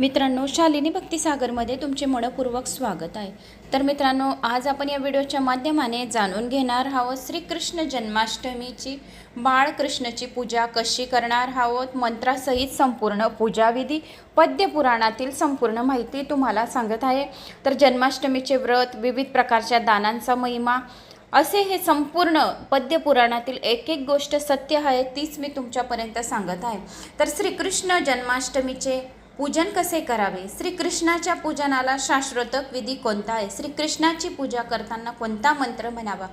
मित्रांनो शालिनी भक्तिसागरमध्ये तुमचे मनपूर्वक स्वागत आहे. तर मित्रांनो आज आपण या व्हिडिओच्या माध्यमाने जाणून घेणार आहोत श्रीकृष्ण जन्माष्टमीची बाळकृष्णची पूजा कशी करणार आहोत मंत्रासहित संपूर्ण पूजाविधी पद्यपुराणातील संपूर्ण माहिती तुम्हाला सांगत आहे. तर जन्माष्टमीचे व्रत विविध प्रकारच्या दानांचा महिमा असे हे संपूर्ण पद्यपुराणातील एक एक गोष्ट सत्य आहे तीच मी तुमच्यापर्यंत सांगत आहे. तर श्रीकृष्ण जन्माष्टमीचे पूजन कसे करावे? श्रीकृष्णाच्या पूजनाला शाश्वतक विधी कोणता आहे? श्रीकृष्णाची पूजा करताना कोणता मंत्र म्हणावा?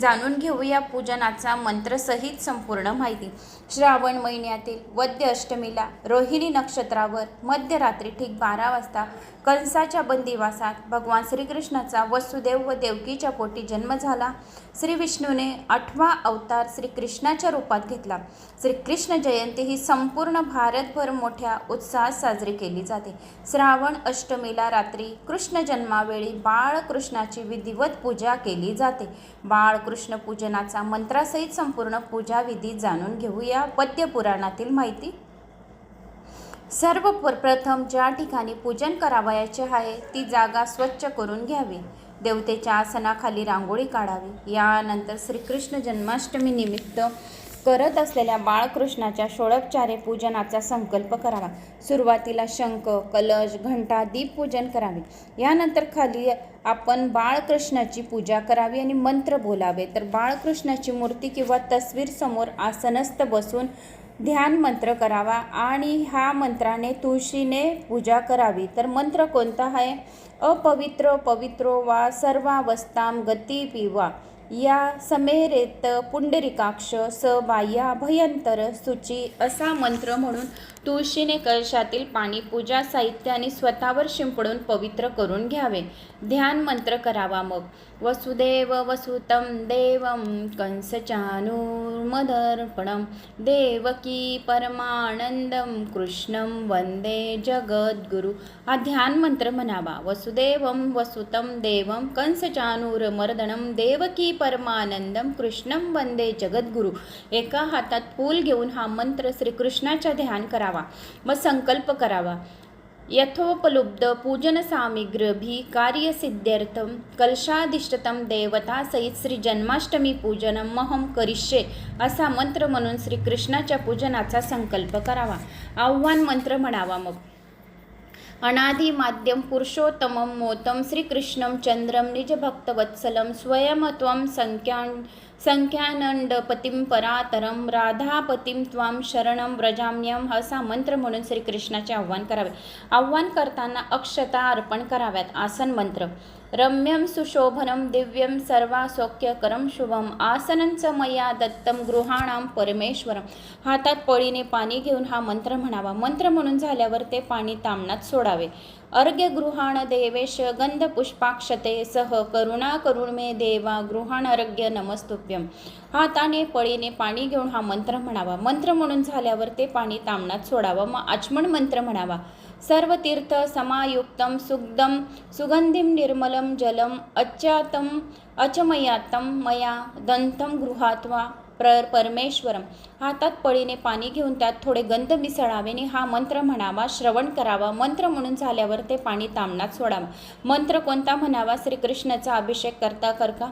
जाणून घेऊया पूजनाचा मंत्रसहित संपूर्ण माहिती. श्रावण महिन्यातील वद्य अष्टमीला रोहिणी नक्षत्रावर मध्यरात्री ठीक बारा वाजता कंसाच्या बंदिवासात भगवान श्रीकृष्णाचा वसुदेव व देवकीच्या पोटी जन्म झाला. श्री विष्णूने आठवा अवतार श्रीकृष्णाच्या रूपात घेतला. श्रीकृष्ण जयंती ही संपूर्ण भारतभर मोठ्या उत्साहात साजरी केली जाते. श्रावण अष्टमीला रात्री कृष्ण जन्मावेळी बाळकृष्णाची विधिवत पूजा केली जाते. बाळ बाळकृष्ण पूजनाचा मंत्रासहित संपूर्ण पूजाविधी जाणून घेऊया. पद्यपुराणातील माहिती. सर्वप्रथम ज्या ठिकाणी पूजन करावयाचे आहे ती जागा स्वच्छ करून घ्यावी. देवतेच्या आसनाखाली रांगोळी काढावी. यानंतर श्रीकृष्ण जन्माष्टमी निमित्त करत असलेल्या बाळकृष्णाच्या षोडपचारे पूजनाचा संकल्प करावा. सुरुवातीला शंख कलश घंटा दीप पूजन करावे. यानंतर खाली आपण बाळकृष्णाची पूजा करावी आणि मंत्र बोलावे. तर बाळकृष्णाची मूर्ती किंवा तस्वीर समोर आसनस्थ बसून ध्यान मंत्र करावा आणि ह्या मंत्राने तुळशीने पूजा करावी. तर मंत्र कोणता आहे? अपवित्र पवित्रो वा सर्वावस्थाम गती पिवा. या समेरेत पुंडरिकाक्ष स बाह्या भयंतर सुची असा मंत्र म्हणून तुळशीने कळशातील पाणी पूजा साहित्याने स्वतःवर शिंपडून पवित्र करून घ्यावे. ध्यान मंत्र करावा मग. वसुदेव वसुतं देवं कंसचानूर्मदर्पणं. देवकी परमानंदं कृष्णं वंदे जगद्गुरु. हा ध्यान मंत्र म्हणावा. वसुदेवं वसुतं देवं कंसचानूरमर्दनं देवकी परमानंदं कृष्णं वंदे जगद्गुरु. एका हातात फूल घेऊन हा मंत्र श्रीकृष्णाच्या ध्यान करावा. मग संकल्प करावा. यथोपलुब्ध पूजन सामिग्रभी कार्यसिद्ध्यर्थं कलशाधिष्ठितं देवता सहित श्री जन्माष्टमी पूजनं महम करिष्ये असा मंत्र म्हणून श्रीकृष्णाच्या पूजनाचा संकल्प करावा. आव्हान मंत्र म्हणावा मग. अनादि माध्यम पुरुषोत्तमं मोतं श्रीकृष्णं चंद्रं निजभक्तवत्सलं स्वयं संख्यां संख्यानंडपतीं परातरं राधापतीम त्वां शरणं व्रजाम्यम असा मंत्र म्हणून श्रीकृष्णाचे आव्हान करावे. आव्हान करताना अक्षता अर्पण कराव्यात. आसन मंत्र. रम्यं सुशोभनं दिव्यं सर्वासौख्यकरं शुभम। आसनंच मया दत्तं गृहाणां परमेश्वरं हातात पळीने पाणी घेऊन हा मंत्र म्हणावा। मंत्र म्हणून झाल्यावर ते पाणी तामणात सोडावे। अर्घ्य गृहाण देवेश गंधपुष्पाक्षते सह करुणा करुण मे देवा गृहाण अर्घ्य नमस्तुभ्यम हाताने पळीने पाणी घेऊन हा मंत्र म्हणावा। मंत्र म्हणून झाल्यावर ते पाणी तामणात सोडावं। मग आचमन मंत्र म्हणावा। सर्व तीर्थ समायुक्तं सुग्धं सुगंधिं निर्मलं जलम अच्चातं अचमयातं मया दंतं गृहात्वा प्र परमेश्वरम. हातात पळीने पाणी घेऊन त्यात थोडे गंध मिसळावेने हा मंत्र म्हणावा श्रवण करावा. मंत्र म्हणून झाल्यावर ते पाणी तामणात सोडावा. मंत्र कोणता म्हणावा? श्रीकृष्णाचा अभिषेक करता करका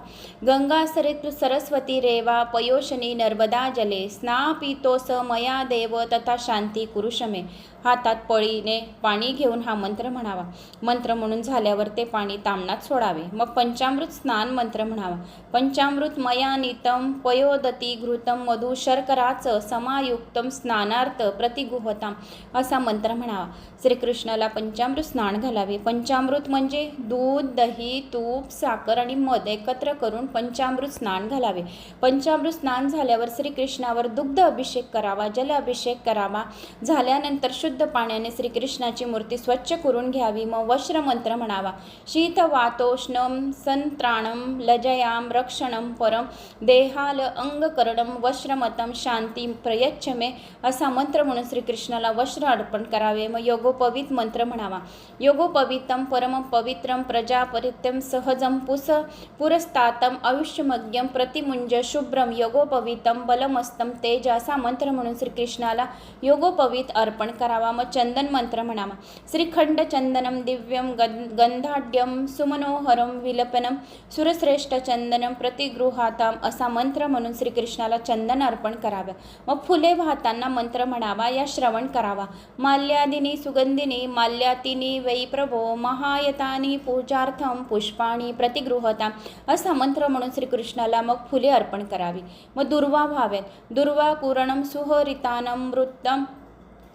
गंगा सरित सरस्वती रेवा पयोशनी नर्मदा जले. स्नापितोस मया देव तथा शांती कुरुषमे. हातात पळीने पाणी घेऊन हा मंत्र म्हणावा. मंत्र म्हणून झाल्यावर ते पाणी तामणात सोडावे. मग पंचामृत स्नान मंत्र म्हणावा. पंचामृत मया नितम पयोदती घृतम मधु शर्कराचं समायुक्त स्नानार्थ प्रतिगुहताम असा मंत्र म्हणावा. श्रीकृष्णाला पंचामृत स्नान घालावे. पंचामृत म्हणजे दूध दही तूप साखर आणि मध एकत्र करून पंचामृत स्नान घालावे. पंचामृत स्नान झाल्यावर श्रीकृष्णावर दुग्ध अभिषेक करावा जल अभिषेक करावा. झाल्यानंतर शुद्ध पाण्याने श्रीकृष्णाची मूर्ती स्वच्छ करून घ्यावी. मग वस्त्र मंत्र म्हणावा. शीत वातोष्णम संत्राणम लजयाम रक्षणम परम देहाल अंग अंगकरणम वस्त्रमतम शांती प्रयच्छ मे असा मंत्र म्हणून श्रीकृष्णाला वस्त्र अर्पण करावे. मग योगोपवित मंत्र म्हणावा. योगोपवितम परम पवित्रम प्रजापरित्यम सहजम पुस पुरस्तातम आयुष्यमज्ञम प्रतिमुंज शुभ्रम योगोपवितम बलमस्तम तेज असा मंत्र म्हणून श्रीकृष्णाला योगोपवित अर्पण करावा. मग चंदन मंत्र म्हणावा. श्रीखंड चंदनम दिव्यम गंधाढ्यम सुमनोहरम विलपनम सुरश्रेष्ठ चंदनम प्रतिगृहाताम असा मंत्र म्हणून श्रीकृष्ण श्रीकृष्णाला चंदन अर्पण करावे. मग फुले वाहताना मंत्र म्हणावा या श्रवण करावा. माल्यादिनी सुगंधिनी माल्यातिनी वै प्रभो महायतानी पूजार्थम पुष्पाणी प्रतिगृहता. असा मंत्र म्हणून श्रीकृष्णाला मग फुले अर्पण करावी. मग दुर्वा व्हाव्यात दुर्वा पूरणम सुहरितानम वृत्तम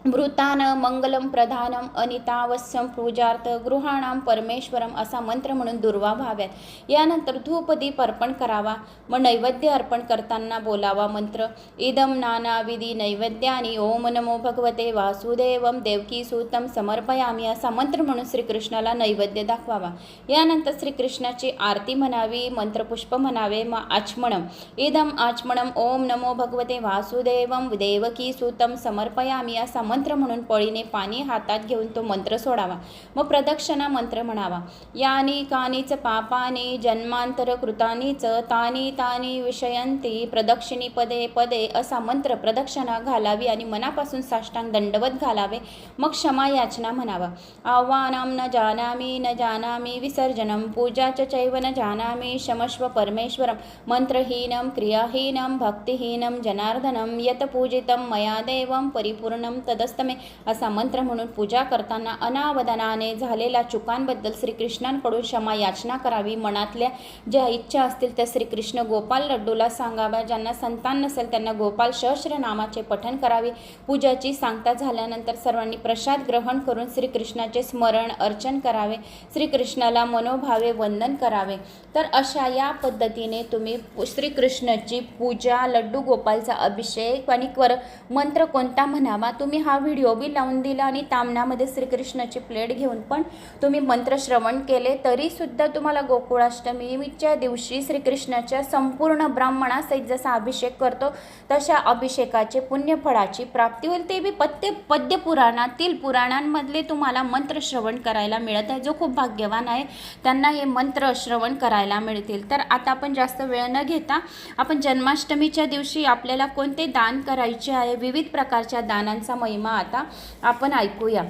मृतान मंगलम प्रधानम अनितावस्यम पूजार्थ गृहाणाम परमेश्वरम असा मंत्र म्हणून दुर्वा व्हाव्यात. यानंतर धूपदीप अर्पण करावा मग नैवेद्य अर्पण करताना बोलावा मंत्र. इदम नानाविधी नैवेद्यानी ओम नमो भगवते वासुदेवम देवकी सूतम समर्पयामी असा मंत्र म्हणून श्रीकृष्णाला नैवेद्य दाखवावा. यानंतर श्रीकृष्णाची आरती म्हणावी मंत्रपुष्प म्हणावे मग आचमणम इदम आचमणम ओम नमो भगवते वासुदेवम देवकी सूतम समर्पयामी असा मंत्र म्हणून पळीने पाणी हातात घेऊन तो मंत्र सोडावा. मग प्रदक्षिणा मंत्र म्हणावा. यानी कानीच पापानी जन्मांतर कृतानीच तानी तानी विषयंती प्रदक्षिणी पदे पदे असा मंत्र प्रदक्षिणा घालावी आणि मनापासून साष्टांग दंडवत घालावे. मग क्षमा याचना म्हणावा. आव्हानं न जानामि न जानामि विसर्जनं पूजा च चैव न जानामि शमश्व परमेश्वरं मंत्रहीनम क्रियाहीनं भक्तिहीनं जनार्दनं यत पूजितं मया देवं परिपूर्णं तदस्तमे असा मंत्र म्हणून पूजा करताना अनावधानाने झालेल्या चुकांबद्दल श्रीकृष्णांकडून क्षमा याचना करावी. मनातल्या ज्या इच्छा असतील त्या श्रीकृष्ण गोपाल लड्डूला सांगाव्या. ज्यांना संतान नसेल त्यांना गोपाल सहस्र नामाचे पठन करावे. पूजाची सांगता झाल्यानंतर सर्वांनी प्रसाद ग्रहण करून श्रीकृष्णाचे स्मरण अर्चन करावे. श्रीकृष्णाला मनोभावे वंदन करावे. तर अशा या पद्धतीने तुम्ही श्रीकृष्णाची पूजा लड्डू गोपालचा अभिषेक आणि कर मंत्र कोणता म्हणावा तुम्ही हा व्हिडिओ बी लावून दिला आणि तामणामध्ये श्रीकृष्णाची प्लेट घेऊन पण तुम्ही मंत्रश्रवण केले तरीसुद्धा तुम्हाला गोकुळाष्टमीच्या दिवशी श्रीकृष्णाच्या संपूर्ण ब्राह्मणासहित जसा अभिषेक करतो तशा अभिषेकाचे पुण्यफळाची प्राप्ती होईल. ते बी पद्य पद्यपुराणातील पुराणांमधले तुम्हाला मंत्रश्रवण करायला मिळत आहे जो खूप भाग्यवान आहे. त्यांना हे मंत्र श्रवण करायला मिळतील. तर आता आपण जास्त वेळ न घेता आपण जन्माष्टमीच्या दिवशी आपल्याला कोणते दान करायचे आहे? विविध प्रकारच्या दानांचा महिमा आता आपण ऐकूया.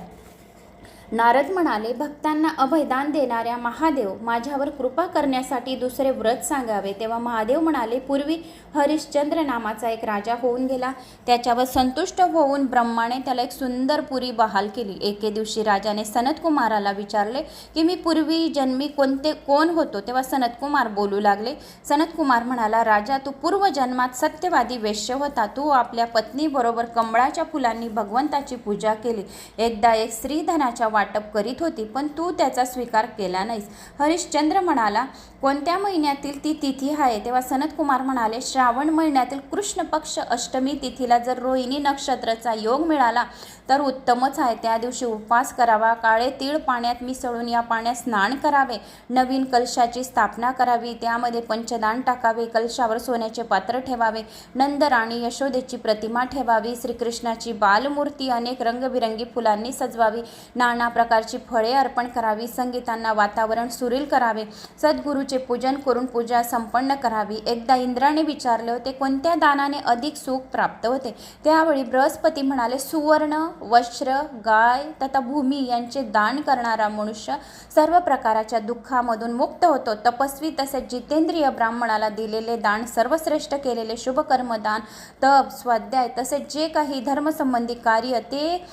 नारद म्हणाले भक्तांना अभयदान देणाऱ्या महादेव माझ्यावर कृपा करण्यासाठी दुसरे व्रत सांगावे. तेव्हा महादेव म्हणाले पूर्वी हरिश्चंद्र नामाचा एक राजा होऊन गेला. त्याच्यावर संतुष्ट होऊन ब्रह्माने त्याला एक सुंदर पुरी बहाल केली. एके दिवशी राजाने सनतकुमाराला विचारले की मी पूर्वी जन्मी कोणते कोण होतो? तेव्हा सनतकुमार बोलू लागले. सनतकुमार म्हणाला राजा तू पूर्वजन्मात सत्यवादी वेश्य होता. तू आपल्या पत्नीबरोबर कमळाच्या फुलांनी भगवंताची पूजा केली. एकदा एक स्त्रीधनाच्या वाटप करीत होती पण तू त्याचा स्वीकार केला नाहीस. हरिश्चंद्र म्हणाला कोणत्या महिन्यातील ती तिथी आहे? तेव्हा सनतकुमार म्हणाले श्रावण महिन्यातील कृष्ण पक्ष अष्टमी तिथीला जर रोहिणी नक्षत्राचा योग मिळाला तर उत्तमच आहे. त्या दिवशी उपवास करावा. काळे तीळ पाण्यात मिसळून या पाण्यात स्नान करावे. नवीन कलशाची स्थापना करावी. त्यामध्ये पंचदान टाकावे. कलशावर सोन्याचे पात्र ठेवावे. नंद राणी यशोदेची प्रतिमा ठेवावी. श्रीकृष्णाची बालमूर्ती अनेक रंगबिरंगी फुलांनी सजवावी. नाना प्रकारची फळे अर्पण करावी संगीतांना वातावरण सुरील करावे सद्गुरूचे पूजन करून पूजा संपन्न करावी. एकदा इंद्राने विचारले होते कोणत्या दानाने अधिक सुख प्राप्त होते? त्यावेळी बृहस्पती म्हणाले सुवर्ण वस्त्र गाय तथा भूमी यांचे दान करणारा मनुष्य सर्व प्रकाराच्या दुःखामधून मुक्त होतो. तपस्वी तसेच जितेंद्रिय ब्राह्मणाला दिलेले दान सर्वश्रेष्ठ केलेले शुभकर्मदान तप स्वाध्याय तसेच जे काही धर्मसंबंधी कार्य ते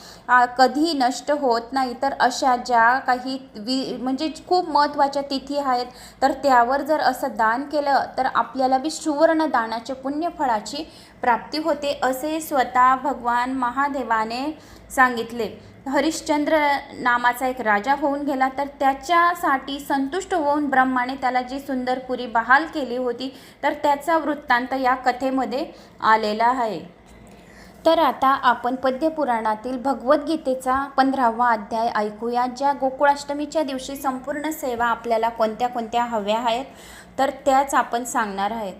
कधी नष्ट होत नाही. तर तर अशा ज्या काही वि म्हणजे खूप महत्त्वाच्या तिथी आहेत तर त्यावर जर असं दान केलं तर आपल्याला बी सुवर्ण दानाच्या पुण्यफळाची प्राप्ती होते असे स्वतः भगवान महादेवाने सांगितले. हरिश्चंद्र नामाचा एक राजा होऊन गेला तर त्याच्यासाठी संतुष्ट होऊन ब्रह्माने त्याला जी सुंदरपुरी बहाल केली होती तर त्याचा वृत्तांत या कथेमध्ये आलेला आहे. तर आता आपण पद्यपुराणातील भगवद्गीतेचा पंधरावा अध्याय ऐकूया ज्या गोकुळाष्टमीच्या दिवशी संपूर्ण सेवा आपल्याला कोणत्या कोणत्या हव्या आहेत तर त्याच आपण सांगणार आहेत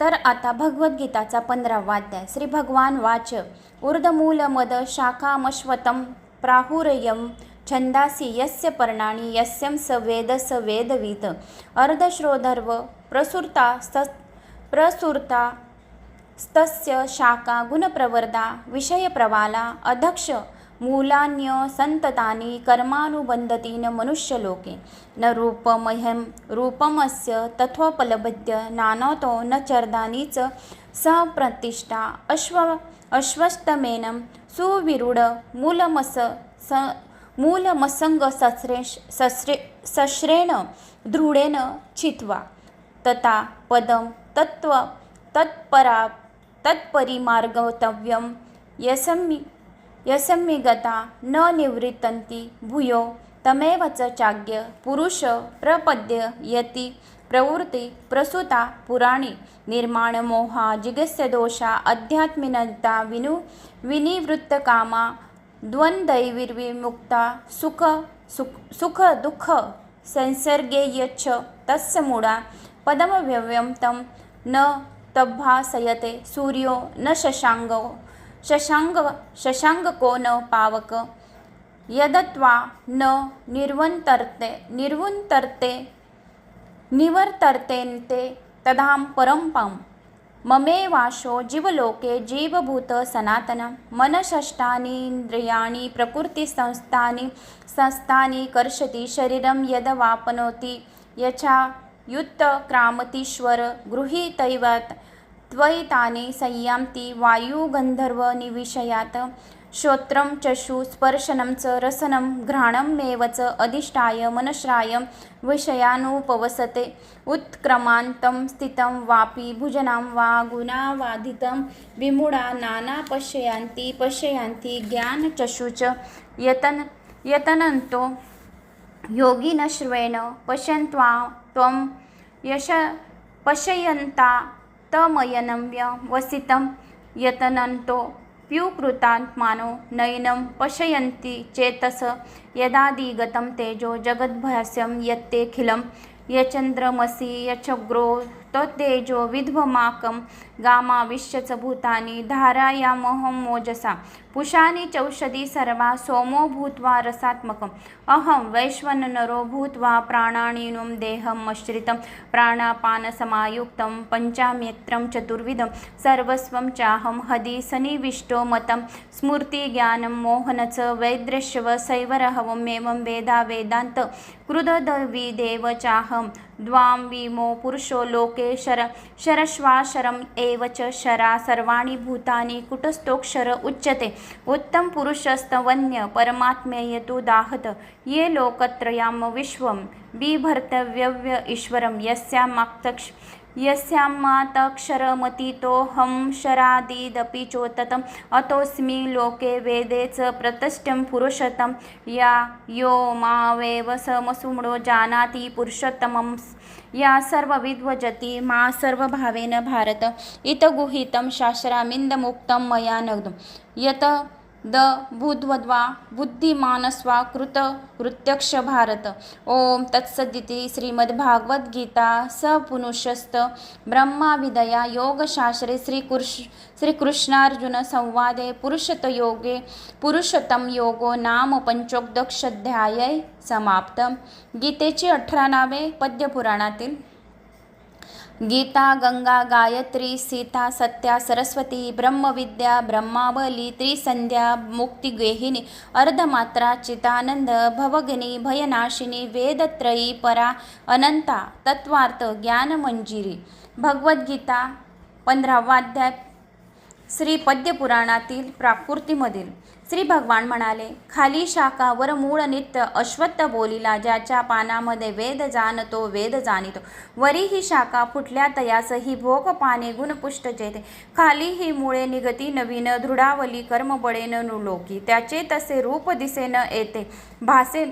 तर आता भगवद्गीताचा पंधरावा अध्याय. श्री भगवान वाच ऊर्धमूल मद शाखामश्वतम प्राहुरयम छंदासी यस्य पर्णानी यस्यं स वेद स वेदवित। अर्धश्रोधर्व प्रसुरता स प्रसुरता स्तस्य शाका गुणप्रवर्धा विषयप्रवाला अध्यक्ष मूलान्य संततानि कर्मानुबन्धति न मनुष्यलोके। न रूपमह्यं रूपमस्य तथोपलभ्य नानतो न चर्दानि च सप्रतिष्ठा। अश्व अश्वस्तमेनं सुविरूढ मूलमस स मूलमसङ्ग सस्रे सस्रे सश्रेण दृढेन चित्वा। तथा पदं तत्त्व तत्परा तत्परिमार्गतव्यं। यसम्मि यसम्मिगता न निवृत्तन्ति। भूयो तमेव च चाज्ञ। पुरुष प्रपद्य यति। प्रवृत्ति प्रसूता पुराणी। निर्माणमोहा जिगस्यदोषा अध्यात्मिनता विनु विनिवृत्तकामा। द्वन्द्वैर्विमुक्ता। सुख सुख सुख दुःख संसर्गे यच्छ तस्य मूढा। पदमव्यव्यं तं न तद्भासयते सूर्यो न शशाङ्गो। शशाङ्ग शशाङ्गको न पावक। यदत्वा न निर्वन्तर्ते निर्वुन्तर्ते निवर्तर्तेन्ते तदां परम्पं ममेवाशो जीवलोके जीवभूत सनातनं। मनषष्ठानीन्द्रियाणि प्रकृतिसंस्थानि संस्थानि कर्षति शरीरं यदवापनोति। यथा युत्तक्रामतीश्वर त्वयिताने त्वयितानि वायुगंधर्व वायुगन्धर्वनिविषयात् श्रोत्रं चषु स्पर्शनं च रसनं घ्राणमेव च अधिष्ठाय मनश्रायं विषयानुपवसते। उत्क्रमान्तं स्थितं वापि भुजनां वा गुणावाधितं विमुडा नाना पश्यन्ति पश्यन्ति ज्ञानचक्षुच यतन यतनन्तो योगिनश्वेन पश्यन्त्वा त्वं यश पश्यन्ता तमयनम्य वसितं यतनन्तो प्युकृतात्मानो नयनं पश्यन्ति चेतस यदादिगतं तेजो जगद्भास्यं यत्तेऽखिलं यचन्द्रमसि यच्छग्रो तत्तेजो विध्वमाकं गामाविश्य च भूतानि धारायामहं मोजसा पुषाणि चौषधी सर्वा सोमो भूत्वा रसात्मकम्। अहं वैश्वनरो भूत्वा प्राणानीनं देहमश्रितं प्राणापानसमायुक्तं पञ्चाम्यत्रं चतुर्विधं। सर्वस्वं चाहं हदि सनिविष्टो मतं। स्मृतिज्ञानं मोहन च वैद्रश्यव एवं वेदा वेदान्त। कृदविदेव चाहं द्वां विमो पुरुषो लोके शर। शरश्वाशरम् एव च शरा। सर्वाणि भूतानि कुटस्थोक्षर उच्यते। उत्तमपुरुषस्तवन्य परमात्मेयतु दाहत ये लोकत्रयां विश्वं बिभर्तव्यव्य ईश्वरं यस्यामाक्तक्ष यस्यामातक्षरमतीतोऽहं शरादिदपि चोततम् अतोऽस्मि लोके वेदे च प्रतिष्ठं पुरुषतं या यो मावेव समसुमडो जानाति पुरुषोत्तमं या सर्वविद्वजति मा सर्वभावेन भारत इतगुहितं शास्त्रामिन्दमुक्तं मया नग्धं यत द भूद्वद्वा बुद्धिमानस्वा कृत कृत्यक्ष भारत। ओम तत्सदिति श्रीमद्भागवद्गीता सपुनुषस्त ब्रह्माविदया योगशास्त्रे श्रीकृष् श्रीकृष्णार्जुनसंवादे पुरुषतयोगे पुरुषोत्तम योगो नाम पंचोदशाध्याय समाप्त गीतेची अठरा नावे पद्यपुराणातील गीता गंगा गायत्री सीता सत्या सरस्वती ब्रह्मविद्या ब्रह्मावली त्रिसंध्या मुक्तिगेहिनी अर्धमात्रा चितानंद भवगिनी भयनाशिनी वेदत्रयी परा अनंता तत्वार्थ ज्ञानमंजिरी. भगवद्गीता पंधरावा अध्याय. श्री पद्यपुराणातील प्राकृतीमधील. श्री भगवान म्हणाले खाली शाखा वर मूळ नित्य अश्वत्थ बोलीला ज्याच्या पानामध्ये वेद जाणतो वेद जाणितो. वरी ही शाखा फुटल्या तयास ही भोग पाने गुणपुष्ट जेते खाली ही मुळे निगती नवीन दृढावली कर्मबळेन नुलोकी. त्याचे तसे रूप दिसेन येते भासे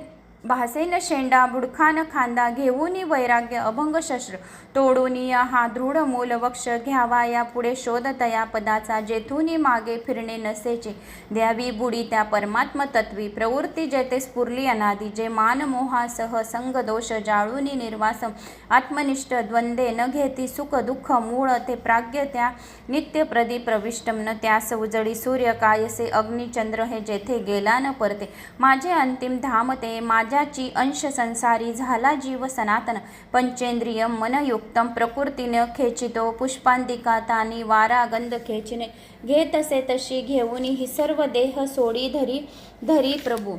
भासेन शेंडा बुडखान खांदा घेऊनी वैराग्य अभंग शस्त्र. तोडूनी हा दृढ मूल वक्ष घ्यावा या पुढे शोध तया पदाचा जेथूनी मागे फिरणे नसेचे. द्यावी बुडी त्या परमात्म तत्वी प्रवृत्ती जेथे स्फुरली अनादी जे मानमोहासह संग दोष जाळूनी निर्वासम. आत्मनिष्ठ द्वंद्वे न घेती सुख दुःख मूळ ते प्राग्य त्या नित्य प्रदी प्रविष्टम न त्यास उजळी सूर्य कायसे अग्निचंद्र हे जेथे गेला न परते. माझे अंतिम धाम ते माझे माझ्याची अंश संसारी झाला जीव सनातन. पंचेंद्रिय मनयुक्तम प्रकृतीनं खेचितो पुष्पांतिका तानी वारा गंध खेचणे घेतसे तशी घेऊन ही सर्व देह सोडी धरी धरी प्रभू.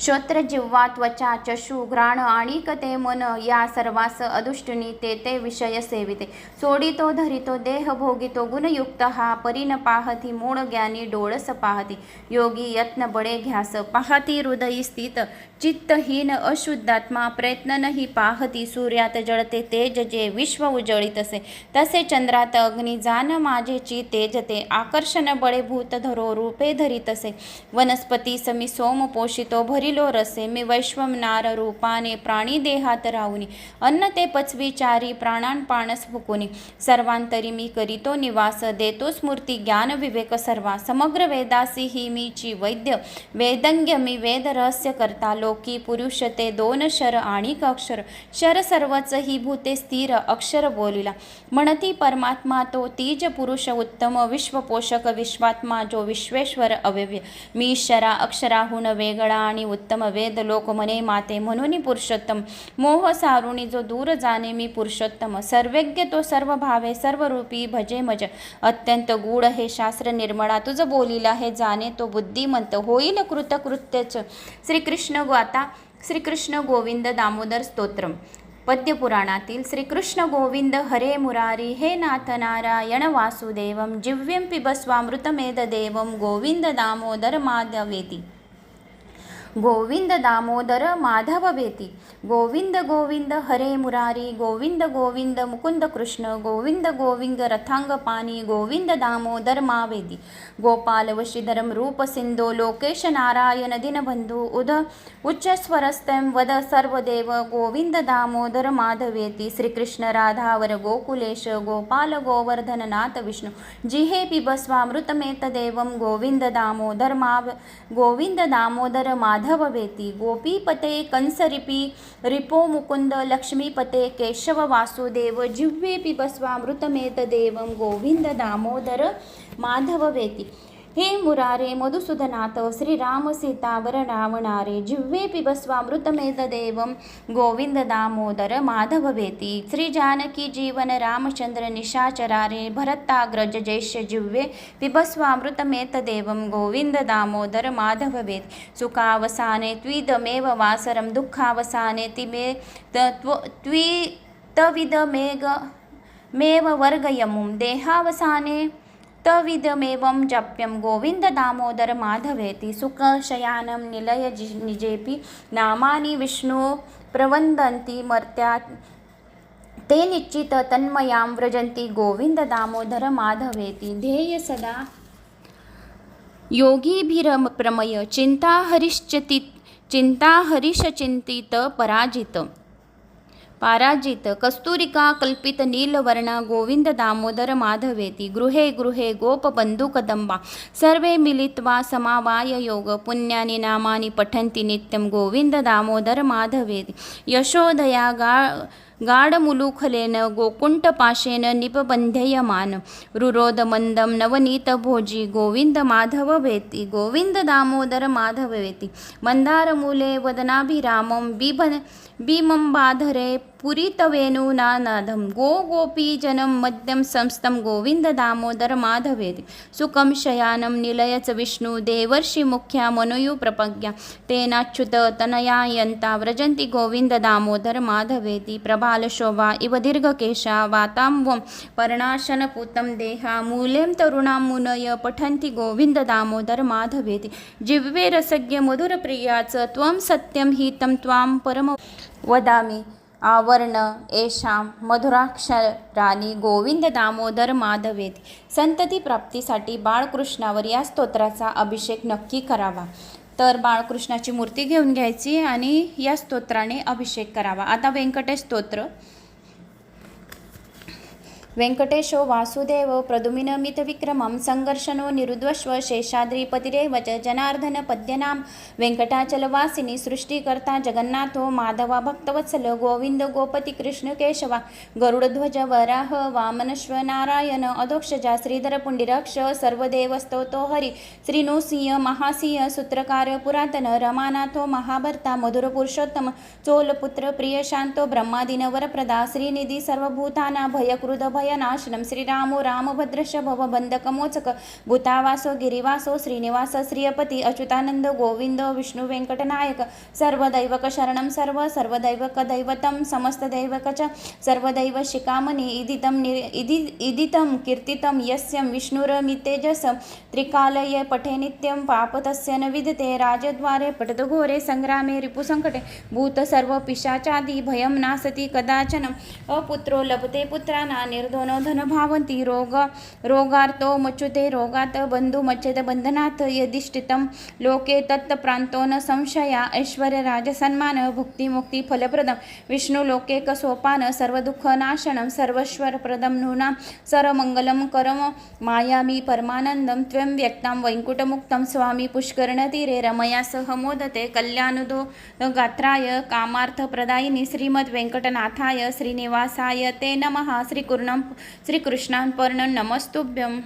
श्रोत्र जिव्हा त्वचा चशु घ्राण आणि ते मन या सर्वास अदुष्टनी ते ते विषय सेविते. सोडितो धरितो देह भोगितो गुणयुक्त हा परिन पाहती मूळ ज्ञानी डोळस पाहती. योगी यत्न बडे घ्यास पाहती हृदयी स्थित चित्तहीन अशुद्धात्मा प्रयत्न नाही पाहती सूर्यात जळते तेज जे विश्व उजळीत असे. तसे चंद्रात अग्नी जान माझेची तेजते आकर्षण बळे भूत धरो रूपे धरीतसे वनस्पती समी सोम पोषितो भरिलो रसे मी वैश्वमनार रूपाने प्राणी देहात राहुनी अन्न ते पचवी चारी प्राणान पाणस फुकुनी सर्वांतरी मी करीतो निवास देतो स्मृती ज्ञान विवेक सर्वा समग्र वेदासी ही मीची वैद्य वेदंग्य मी वेद रहस्य करता लोकी पुरुष ते दोन शर आणि अक्षर शर सर्वच ही भूते स्थिर अक्षर बोलिला म्हणती परमात्मा तो तीज पुरुष उत्तम विश्वपोषक विश्वात्मा जो विश्वेश्वर अव्यव्य मी शरा अक्षराहून वेगळा आणि उत्तम वेद लोक म्हणे माते म्हणून पुरुषोत्तम. मोह सारुणी जो दूर जाणे मी पुरुषोत्तम. सर्वज्ञ तो सर्व भावे सर्व रूपी भजे मज. अत्यंत गूढ हे शास्त्र निर्मळा. तुझं बोलिला हे जाणे तो बुद्धिमंत. होईल कृतकृत्यच श्रीकृष्ण गाता श्रीकृष्ण गोविंद दामोदर स्तोत्रम. पद्यपुराणातील श्रीकृष्ण गोविंद हरे मुरारी हे नाथ नारायण वासुदेवम. जिव्यं पिबस्वामृतमेददेवं गोविंद दामोदर माधवेती. गोविंद दामोदर माधव वेती गोविंद गोविंद हरे मुरारी गोविंद गोविंद मुकुंद कृष्ण गोविंद गोविंद रथांग पाणी गोविंद दामोदर मावेदी गोपाल वशीधरम रूप सिंधो लोकेश नारायण दिनबंधू उद उच्चस्वरस्तं वद सर्वदेव गोविंद दामोदर माधवेती श्रीकृष्ण राधावर गोकुलेश गोपाल गोवर्धन नाथ विष्णू जिहे पिबस्वामृतमेतदेवं गोविंद दामोदर माव गोविंद दामोदर माधववेती गोपीपते कंसरिपी रिपो मुकुंद लक्ष्मीपते केशव वासुदेव जिह्वे पिबस्वामृतमेतदेवं गोविंद दामोदर माधववेती। हे मुरारे मधुसूदनाथ श्रीराम सीतावर रावणारे जिह्वे पिबस्वामृतमेतदेवं गोविंद दामोदर माधववेती श्री जानकी जीवन रामचंद्र निशाचरारे भरताग्रज जैष्य जिह्वे पिबस्वामृतमेतदेवं गोविंद दामोदर माधववेत सुखावसाने त्विदमेव वासरं दुःखावसाने तिमे तत्व त्वि मेव वर्गयमुं देहावसाने तविदमेवं जप्यं गोविंद दामोदर माधवेति सुखशयानं निलय जि- निजेपि नामानि विष्णु प्रवन्दन्ति मर्त्या ते निश्चित तन्मयां व्रजन्ति गोविंद दामोदर माधवेति। ध्येय सदा। योगीभिरप्रमय चिंता हरिश्चित चिंता हरिशचिंतित पराजित पाराजित कस्तुरिका कल्पित नीलवर्ण गोविंद दामोदर माधवेति गृहे गृहे गोपबन्धुकदम्बा सर्वे मिलित्वा समावाय योग पुण्यानि नामानि पठन्ति नित्यं गोविन्द दामोदर माधवेति यशोदया गा गाढमुलुखलेन गोकुण्ठपाशेन निपबन्धयमान रुरोदमन्दं नवनीतभोजी गोविन्दमाधववेति माधववेति दामोदर मन्दारमूले वदनाभिरामं बिभ बाधरे पुरितवेणूनानादं गो गोपीजनं मद्यं संस्थं गोविन्द दामोदर माधवेति सुखं शयानं निलयच विष्णु देवर्षिमुख्या मनोयुप्रपज्ञा तेनाच्युत तनयायन्ता व्रजन्ति गोविन्द दामोदर माधवेति। प्रबालशोभा इव दीर्घकेशा वाताम्बं। पर्णाशनपूतं देहा मूलें तरुणां मुनय पठन्ति गोविन्द दामोदर माधवेति। जिह्वे रसज्ञ मधुरप्रिया च त्वं सत्यं हितं त्वां परम। वदामि आवर्ण येशाम मधुराक्षराणी गोविंद दामोदर माधवेत. संतती प्राप्तीसाठी बाळकृष्णावर या स्तोत्राचा अभिषेक नक्की करावा. तर बाळकृष्णाची मूर्ती घेऊन घ्यायची आणि या स्तोत्राने अभिषेक करावा. आता व्यंकटेश स्तोत्र. वेङ्कटेशो वासुदेव प्रदुमिनमितविक्रमं सङ्घर्षणो निरुद्वश्व शेषाद्रिपतिरेव च जनार्दनपद्यनां वेङ्कटाचलवासिनी सृष्टिकर्ता जगन्नाथो माधवा भक्तवत्सल गोविन्द गोपति कृष्णकेशवा गरुडध्वज वराह वामनश्व नारायण अधोक्षजा श्रीधर पुण्डिरक्ष सर्वदेवस्तोतो हरि श्रीनृसिंह महासिंह सूत्रकार पुरातन रमानाथो महाभर्ता मधुर पुरुषोत्तम चोलपुत्र प्रियशान्तो ब्रह्मादिन वरप्रदा श्रीनिधी सर्वभूताना भयकृद भयनाशनं। श्रीरामो रामभद्रश भवबन्धकमोचक। भूतावासो गिरिवासो श्रीनिवास श्रियपती अच्युतानंद गोविंद विष्णू व्यंकटनायक सर्वदैवक शरणं सर्व सर्वदैवक दैवतं समस्तदैवक च। सर्वदैव शिखामणि इदितं नि इदि इदितं कीर्तितं यस्यं विष्णुरमितेजस। त्रिकालये पठे नित्यं पापतस्य न विदते। राजद्वारे पठतघोरे सङ्ग्रामे रिपुसङ्कटे। भूत सर्व पिशाचादि भयं नासति कदाचन। अपुत्रो लभते पुत्राना धन धनभावन्ति रोग रोगार्तो मच्युते रोगात् बन्धुमच्यत बन्धनात् यदिष्टितं लोके तत्प्रान्तो न संशया। ऐश्वर्यराजसन्मान भुक्तिमुक्तिफलप्रदं विष्णुलोके सोपान सर्वदुःखनाशनं सर्वश्वरप्रदं नूनां सरमङ्गलं करम। मायामी परमानन्दं त्वं व्यक्तां वैकुण्ठमुक्तं स्वामी पुष्करणतीरे रमया सह मोदते। कल्याणुदो गात्राय कामार्थप्रदायिनी श्रीमद्वेङ्कटनाथाय श्रीनिवासाय ते नमः। श्रीकृष्णं श्रीकृष्णान् नमस्तुभ्यं